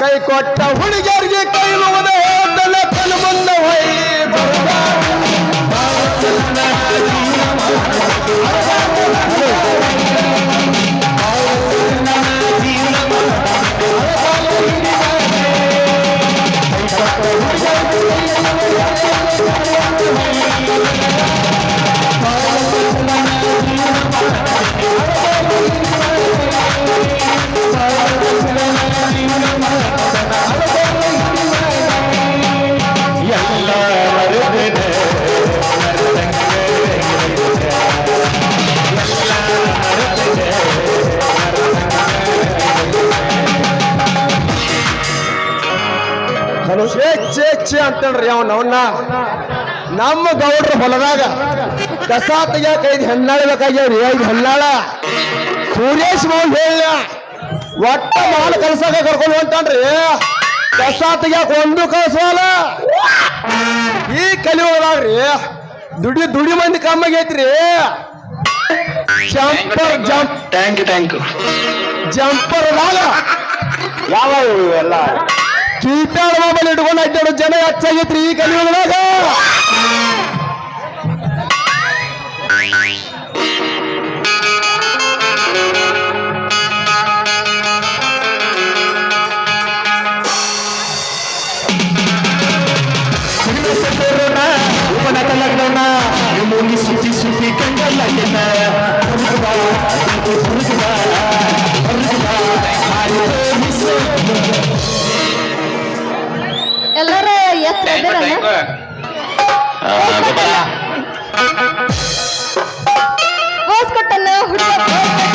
ಕೈ ಕೊಟ್ಟ ಹುಡುಗಿಯರಿಗೆ ಅಂತೇಳ್ರಿ ಅವನ ಅವನ್ನ ನಮ್ಮ ಗೌಡ್ರ ಹೊಲದಾಗ ಕಸ ತೆಗಿಯಾಕ ಐದು ಹೆಣ್ಣಾಳ ಬೇಕಾಗ್ಯಾವ್ರಿ ಐದು ಹೆಣ್ಣಾಳ. ಸುರೇಶ್ ಮೌಲ್ ಹೇಳ ಒಟ್ಟ ಮಾಲ್ ಕಲ್ಸಾಕ ಕರ್ಕೊಂಡು ಹೊಂಟಾನ್ರಿ. ಕಸ ತೆಗಿಯಾಕ ಒಂದು ಕಳ್ಸವಲ್ಲ ಈ ಕಲಿಯೋದಾಗ್ರಿ ದುಡಿ ದುಡಿ ಮಂದಿ ಕಮ್ಮಾಗೈತ್ರಿ jumper jump tank tank jumper ಯಾವ ಎಲ್ಲ? ಕೀಪ್ಯಾಡ್ ಮೊಬೈಲ್ ಇಟ್ಕೊಂಡು ಅಡ್ಡಾಡೋ ಜನ ಹೆಚ್ಚಾಗೈತ್ರಿ ಈ ಕಲಿಯುಗದಾಗ. ಸುತ್ತಿ ಸುತ್ತಿ ಕಂಡಲ್ಲ ಎನ್ನ ಹುಡುಗ ಹುಡುಗ ಎತ್ತರ ಇದ್ದೀರಲ್ಲ ಗೋಪಾಲ ಹುಡುಗ?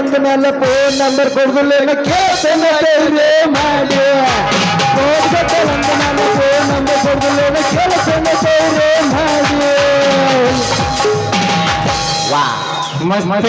ಬಂದ ಮೇಲೆ ಫೋನ್ ನಂಬರ್ ಕೊಡ್ದಿಲ್ಲ ಕೇಳ್ತೇನೆ ಮಾಡಿ ಹೋಗ್ಬೇಕು ಬಂದ ಮೇಲೆ ಫೋನ್ ನಂಬರ್ ಕೊಡ್ದಿಲ್ಲ ಕೇಳ್ತೇನೆ ಮಾಡಿ ವಾ ಮಸ್ತ್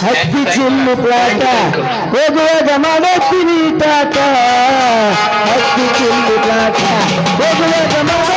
ಹತ್ತಿ ಚಿಲ್ಲು ಪ್ಲಾಟ ಹೋಗುವಾಗ ಮಾಡೋತೀನಿ ತಾತ ಹತ್ತಿ ಚಿಲ್ಲು ಪ್ಲಾಟ ಹೋಗುವಾಗ ಮಾಡೋತೀನಿ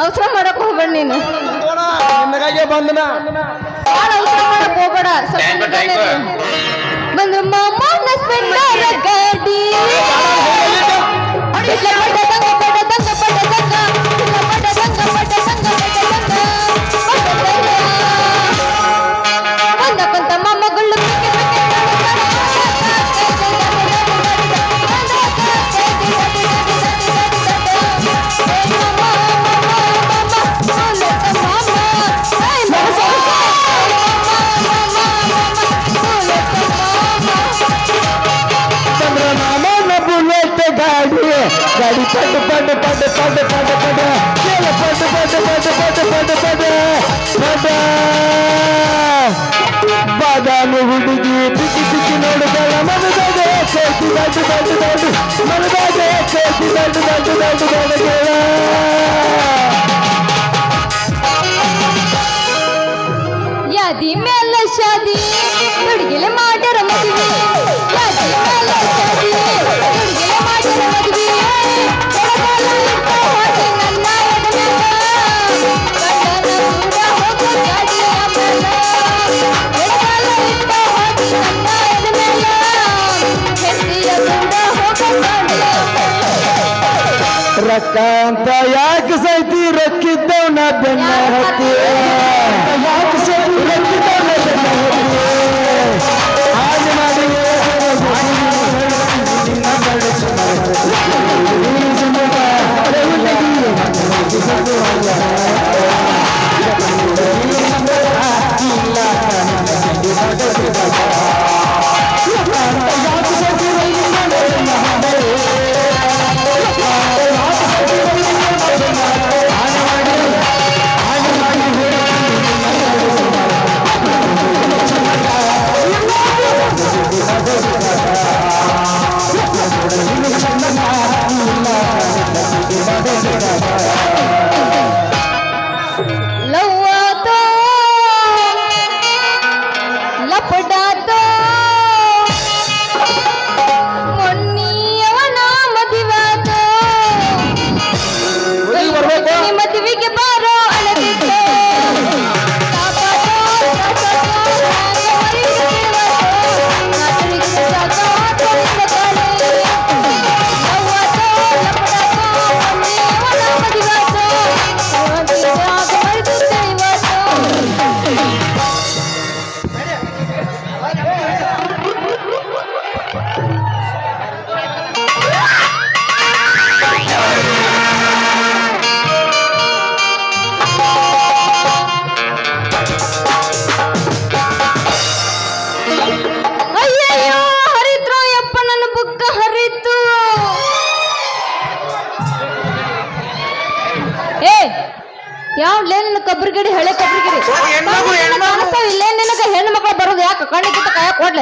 ಅವಸರ ಮಾಡಕ್ ಹೋಗ್ಬೇಡ ನೀನು. ನಿನ್ನಗಾಗೆ ಬಂದನ? ಭಾಳ ಅವಸರ ಮಾಡಕ್ ಹೋಗ್ಬೇಡ. ಸ್ವಲ್ಪ. ಬಂದ್ರು ಮಾಮನ ಸ್ಪೆಂಡರ ಗಾಡಿ పండు పండు పండు పండు పండు పండు కీల పండు పండు పండు పండు పండు పండు పండు ಬಾದಾಮಿ ಹುಡುಗಿ ಪಿಕ್ಕಿ ಪಿಕ್ಕಿ ನೋಡಿದಳ ಮನದಾದೆ ಕೋಟಿ ದೊಡ್ಡ ದೊಡ್ಡ ದೊಡ್ಡ ಮನದಾದೆ ಕೋಟಿ ದೊಡ್ಡ ದೊಡ್ಡ ದೊಡ್ಡ ದೊಡ್ಡ ಕೇಳ ಯಾದಿ ಮೇಲೆ ಶಾದಿ ಹುಡುಗಿಲೆ ಮಾಡ್ಯಾರ ಮದುವೆ ಯಾದಿ ಮೇಲೆ ಅಂತ ಯಾಕೆ ಬರ್ಬೇಕು. ನೀ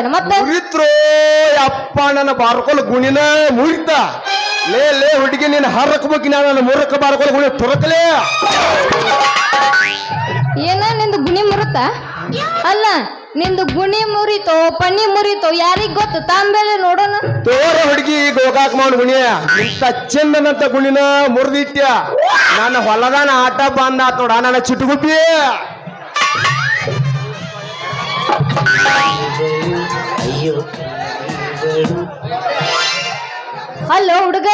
ಕೊಡ್ಲೇನ ಮತ್ತೆ? ಮುರಿತ್ರೋ ಅಪ್ಪ ನನ್ನ ಬಾರ್ಕೊಲ್ ಗುಣಿನ ಮುರಿತ. ಲೇ ಲೇ ಹುಡುಗಿ ನೀನು ಹರಕ್ಬೇಕು ನಾನು ಮುರಕ ಬಾರ್ಕೊಲ್ ಗುಣಿ ತುರಕಲೇ. ಏನ ನಿಂದು ಗುಣಿ ಮುರುತ್ತ ಅಲ್ಲ ನಿಂದು ಗುಣಿ ಮುರಿತೋ ಪಣ್ಣಿ ಮುರಿತೋ ಯಾರಿಗ್ ಗೊತ್ತು? ತಾಂಬೇಲೆ ನೋಡೋಣ. ತೋರ ಹುಡುಗಿ ಗೋಕಾಕ್ ಮಾಡ್ ಗುಣಿ. ಇಂತ ಚಂದನಂತ ಗುಣಿನ ಮುರಿದಿಟ್ಯ. ನನ್ನ ಹೊಲದಾನ ಆಟ ಬಂದ ನೋಡ ನನ್ನ ಚಿಟುಗುಪ್ಪಿ ಅಲ್ಲ ಹುಡುಗ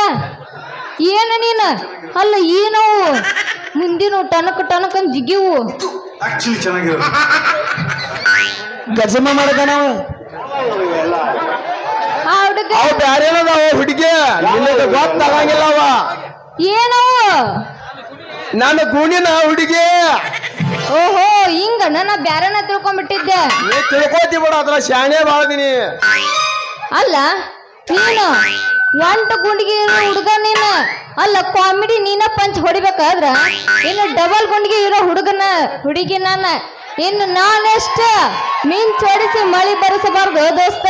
ಏನ ನೀನ? ಅಲ್ಲ ಏನವು ಮುಂದಿನ ಟನಕ ಟನಕ ಅಂತ ಜಿಗಿವು. ಆಕ್ಚುಲಿ ಚೆನ್ನಾಗಿರೋದು. ಗಜಮ ಮಾಡದ ನಾವು. ಆ ಹುಡುಗ. ಅವ್ ಹುಡುಗಿ? ಗೊತ್ತಾಗಂಗಿಲ್ಲ ಅವ. ಏನವು ನನ್ನ ಗುಣಿನ ಹುಡುಗಿ. ನಾ ಬ್ಯಾರನ ತಿಳ್ಕೊಂಡ್ಬಿಟ್ಟಿದ್ದೆ. ನೀ ತಿಳ್ಕೊತಿ ಬಿಡ ಅದ್ರ ಶಾಣೆ ಬಾಳ್ದಿನಿ ಅಲ್ಲ ನೀನು ಒಂಟ ಗುಂಡಿಗೆ ಇರೋ ಹುಡುಗ ನೀನು. ಅಲ್ಲ ಕಾಮಿಡಿ ನೀನ ಪಂಚ್ ಹೊಡಿಬೇಕಾದ್ರ ಇನ್ನು ಡಬಲ್ ಗುಂಡಿಗೆ ಇರೋ ಹುಡುಗನ ಹುಡುಗಿ ನಾನ ಇನ್ನು ನಾನೆಷ್ಟ ಮೀನ್ ಚೋಡಿಸಿ ಮಳಿ ಬರೆಸಬಾರ್ದು ದೋಸ್ತ.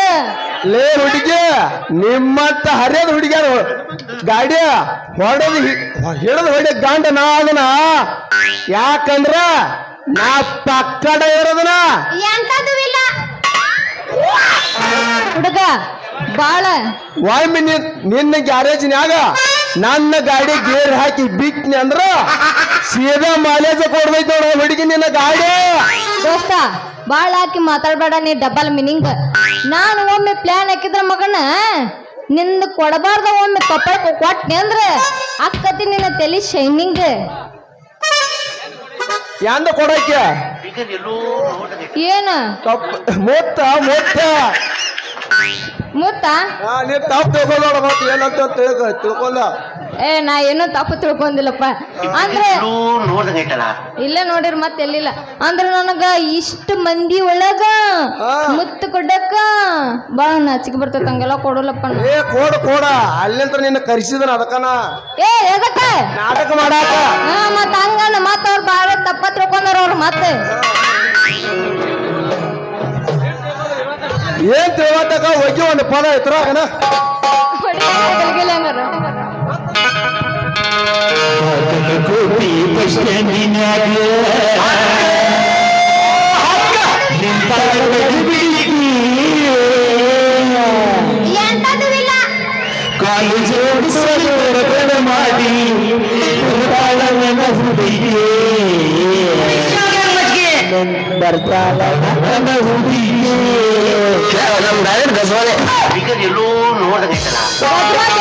ಲೇ ಹುಡುಗಿ ನಿಮ್ಮಂತ ಹರಿಯದ ಹುಡುಗಿಯಾರು ಗಾಡಿ ಹೊಡೆದು ಹಿಡಿದು ಹೊಡೆ ಗಂಡ ನಾ ಅದನ್ನ. ಯಾಕಂದ್ರ ನಾ ಪಕ್ಕಡ ಇರೋದನ ಹುಡುಗ ಬಾಳ. ಒಮ್ಮೆ ಮಿನಿ ನಿನ್ನ ಗ್ಯಾರೇಜ್ನ್ಯಾಗ ನನ್ನ ಗಾಡಿ ಗೇರ್ ಹಾಕಿ ಬಿಟ್ನಿ ಅಂದ್ರ ಸೀದಾ ಮಾಲೇಜ ಕೊಡ್ಬೇಕು ನೋಡ ಹುಡುಗಿ ನಿನ್ನ ಗಾಡಿ. ದೋಸ್ತ ಬಾಳ ಹಾಕಿ ಮಾತಾಡ್ಬೇಡ ನೀ ಡಬಲ್ ಮೀನಿಂಗ್ ನಾನು ಒಮ್ಮೆ ಪ್ಲಾನ್ ಹಾಕಿದ್ರ ಮಗನ ನಿಂದು ಕೊಡಬಾರ್ದ ಒಮ್ಮೆ ಕಪ್ಪಳ ಕೊಟ್ನಿ ಅಂದ್ರ ಅಕ್ಕತಿ ನಿನ್ನ ತಲಿ ಶೈನಿಂಗ್ ಎಂದ ಕೊಡಕ್ಕೆ ಏನ? ಮುತ್ತ ಮೊತ್ತ ಮೊತ್ತ. ಮುತ್ತ? ಹಾ, ನೀ ತಪ್ಪು ತಗೊಳ್ಳೋಣ ಮತ್ತೆ ಏನಂತ ತಿಳ್ಕೊ ತಿಳ್ಕೊಂಡ. ಏ ನಾ ಏನೋ ತಪ್ಪು ತಿಳ್ಕೊಂಡಿಲ್ಲಪ್ಪ. ಅಂದ್ರೆ ನೋಡ್ದಂಗೈತಲ್ಲ ಇಲ್ಲೇ ನೋಡಿರ್ ಮತ್ತೆ ಎಲ್ಲಿಲ್ಲ. ಅಂದ್ರೆ ನನಗ ಇಷ್ಟ ಮಂದಿ ಒಳಗ ಮುತ್ತು ಕೊಡಕ್ಕ ಬಾ ನಾಚಿಕೆ ಬರ್ತೈತ ಹಂಗೆಲ್ಲ ಕೊಡಲ್ಲಪ್ಪ ನಾ. ಏ ಕೋಡ ಕೋಡ. ಅಲ್ಲಿಂತ್ರ ನಿನ್ನ ಕರೆಸಿದ್ರ ಅದಕ್ಕನ. ಏ ಎದಕ್ಕ ನಾಟಕ ಮಾಡಾಕ. ಹಾ ಮತ್ತ ಹಂಗನ ಮತ್ತ ಅವ್ರ ಬಾಳ ತಪ್ಪ ತಿಳ್ಕೊಂಡಾರ ಅವ್ರು ಮತ್ತೆ. ಏನ್ ತಿಳ್ವತ್ತಕ ಹೋಗಿ ಒಂದು ಪದ ಇತ್ರಾಗನ ಕಲ್ಗಿಲ್ಲ ಹಂಗಾರ ಕೋಟಿ ಬಸ್ ಸ್ಟ್ಯಾಂಡಿನ್ಯಾಗ ನಿಂತಾಳ ಬಿಳಿಗಿ ಎಂತದೂ ಇಲ್ಲ ಕಾಲು ಜೋಡಿಸಲು ರಗಡ ಮಾಡಿ ಬರ್ತಾಳ ನನ್ನ ಹುಡುಗಿ ಬರ್ತಾಳ ನನ್ನ ಹುಡುಗಿ ನಮ್ ಡೈರೆಕ್ಟ್ ಗಜವಾಲೆ ಬಿಕರ್ ಎಲ್ಲೋ ನೋಡ್ದಂಗೈತಲ್ಲ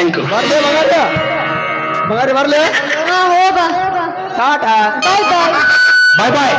ಯು ಬರ್ಲಿ ಮಗಾರಿ ಮಗಾರಿ ಬರ್ಲಿ. ಹೋಗ. ಟಾಟಾ. ಬಾಯ್ ಬಾಯ್ ಬಾಯ್ ಬಾಯ್